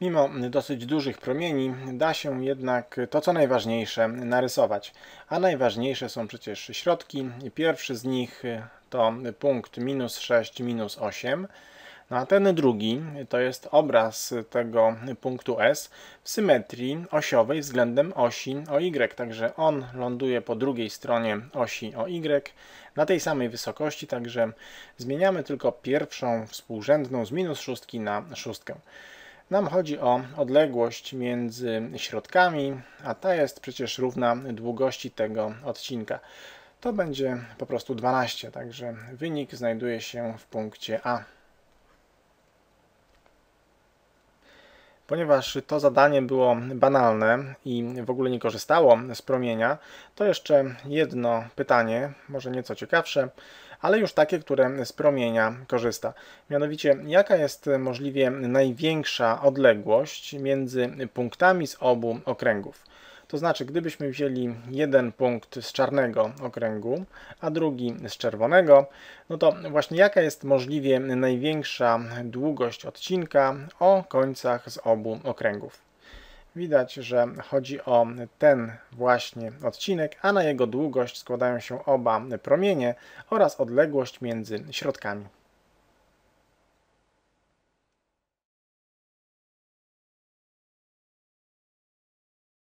Mimo dosyć dużych promieni da się jednak to co najważniejsze narysować, a najważniejsze są przecież środki. Pierwszy z nich to punkt minus 6, minus 8, no a ten drugi to jest obraz tego punktu S w symetrii osiowej względem osi OY, także on ląduje po drugiej stronie osi OY na tej samej wysokości, także zmieniamy tylko pierwszą współrzędną z minus szóstki na szóstkę. Nam chodzi o odległość między środkami, a ta jest przecież równa długości tego odcinka. To będzie po prostu 12, także wynik znajduje się w punkcie A. Ponieważ to zadanie było banalne i w ogóle nie korzystało z promienia, to jeszcze jedno pytanie, może nieco ciekawsze, ale już takie, które z promienia korzysta. Mianowicie, jaka jest możliwie największa odległość między punktami z obu okręgów? To znaczy, gdybyśmy wzięli jeden punkt z czarnego okręgu, a drugi z czerwonego, no to właśnie jaka jest możliwie największa długość odcinka o końcach z obu okręgów? Widać, że chodzi o ten właśnie odcinek, a na jego długość składają się oba promienie oraz odległość między środkami.